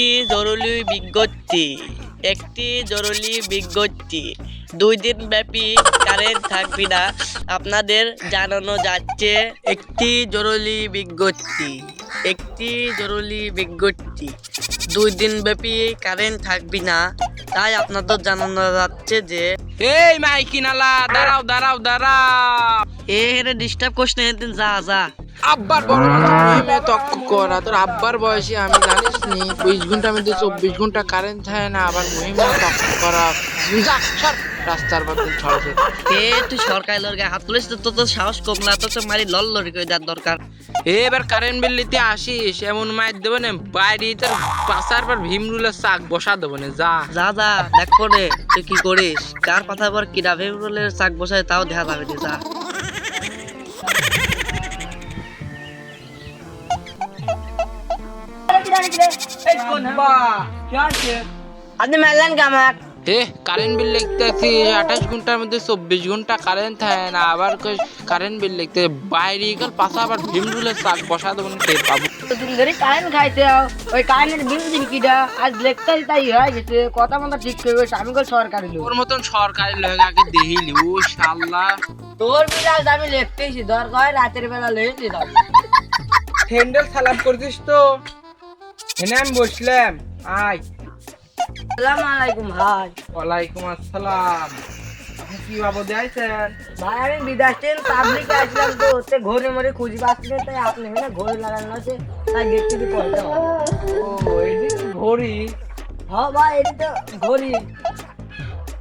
একটি জরুরি বিজ্ঞপ্তি, একটি জরুরি বিজ্ঞপ্তি। দুই দিন ব্যাপী কারেন্ট থাকবে না। আপনাদের জানানো যাচ্ছে একটি জরুরি বিজ্ঞপ্তি, একটি জরুরি বিজ্ঞপ্তি। দুই দিন ব্যাপী কারেন্ট থাকবে না। তাই আপনাদের জানানো যাচ্ছে যে এই মাইকিনালা দাঁড়াও দাঁড়াও দাঁড়াও। এ হেরে ডিস্টার্ব করিস না একদিন যা যা। আব্বার বড় তক্ক করা। তোর আব্বার বয়সে আমি জানিস নি বিশ ঘণ্টা মধ্যে চব্বিশ ঘণ্টা কারেন্ট থাকে না আবার মহিমা তক্ক করা। যা, সর, রাস্তার মধ্যে ছড় এ তুই সরকারি লড়কে হাত তুলিস তো তোর তো সাহস কম না তোর তো মারি লল লড়ি করে দেওয়ার দরকার। এবার কারেন্ট বিল নিতে আসিস এমন মায়ের দেবো না বাইরে তোর পাশার পর ভীমরুলের শাক বসা দেবো না যা। যা যা দেখো রে তুই কি করিস। কার কথা পর কিরা ভেবরলের চাক বসায় তাও দেখা যাবে রে যা। আপনি মেলেন কামাক। এ কারেন্ট বিল লিখতে আঠাশ ঘণ্টার মধ্যে চব্বিশ ঘণ্টা কারেন্ট থাকে না আবার কারেন্ট বিল লিখতে বাইরে গেল পাশা আবার ভীমরুলের শাক বসা দেবো টের পাবো? তুমি ধরে কারেন্ট খাইতে ওই কারেন্টের বিল দিন কিটা আজ লেখতে তাই হয়ে গেছে কথা মতো ঠিক করবে আমি কল সরকারি লোক। তোর মতন সরকারি লোক আগে দেখিলি ও শাল্লা তোর বিল আজ আমি লিখতেছি দরকার হয় রাতের বেলা লিখে দাও হ্যান্ডেল সালাম করছিস তো? এনে আমি বসলাম আয়। আসসালামু আলাইকুম ভাই। ওয়ালাইকুম আসসালাম। কি বাবদে আইছেন? ভাই আমি বিদেশ থেকে পাবলিকে আসলাম তো হচ্ছে ঘরে মরে খুঁজি পাচ্ছি না তাই আপনি এখানে ঘরে লাগানো আছে তাই দেখতে কি করতে ও এটি ঘড়ি? হ্যাঁ ভাই এটা তো ঘড়ি।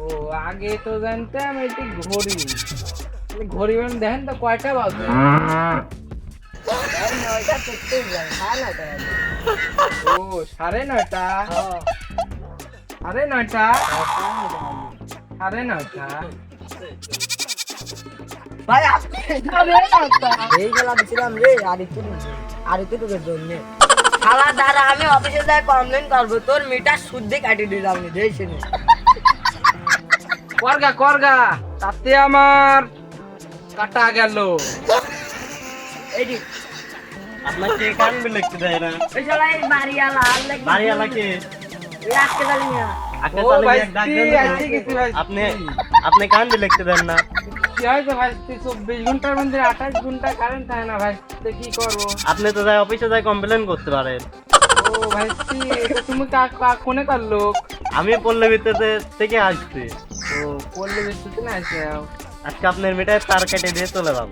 ও আগে তো জানতাম এটি ঘড়ি। ঘড়ি মানে দেখেন তো কয়টা বাজে? নয়টা করতে ও সাড়ে নয়টা? হ্যাঁ। সাড়ে নয়টা। সাড়ে নয়টা। ভাই আপনি এই গেলা দিছিলাম রে আর একটু আর একটু জন্য। খালা দাঁড়া আমি অফিসে যাই কমপ্লেন করব। তোর মিটার শুদ্ধি কাটিয়ে দিলাম নি দেখছি নি করগা করগা তাতে আমার কাটা গেল। আপনাকে কান লিখতে দেয় না? ওই শালা এই আপনি আপনি কান বিল লিখতে দেন না। কি হয়েছে ভাই? চব্বিশ ঘণ্টার মধ্যে আঠাশ ঘণ্টা কারেন্ট ভাই? কি করব? আপনি তো যাই অফিসে যাই কমপ্লেন করতে পারেন। ও ভাই এটা তুমি কোনে কার লোক? আমি পল্লী ভিতরে থেকে আসছি। ও পল্লী না আজকে আপনার মেটায় তার কেটে দিয়ে চলে যাব।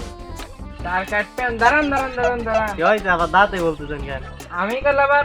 তার কাটতেন দাঁড়ান দাঁড়ান দাঁড়ান দাঁড়ান। কি হয়েছে? আবার দাঁতে বলতেছেন কেন? আমি কাল আবার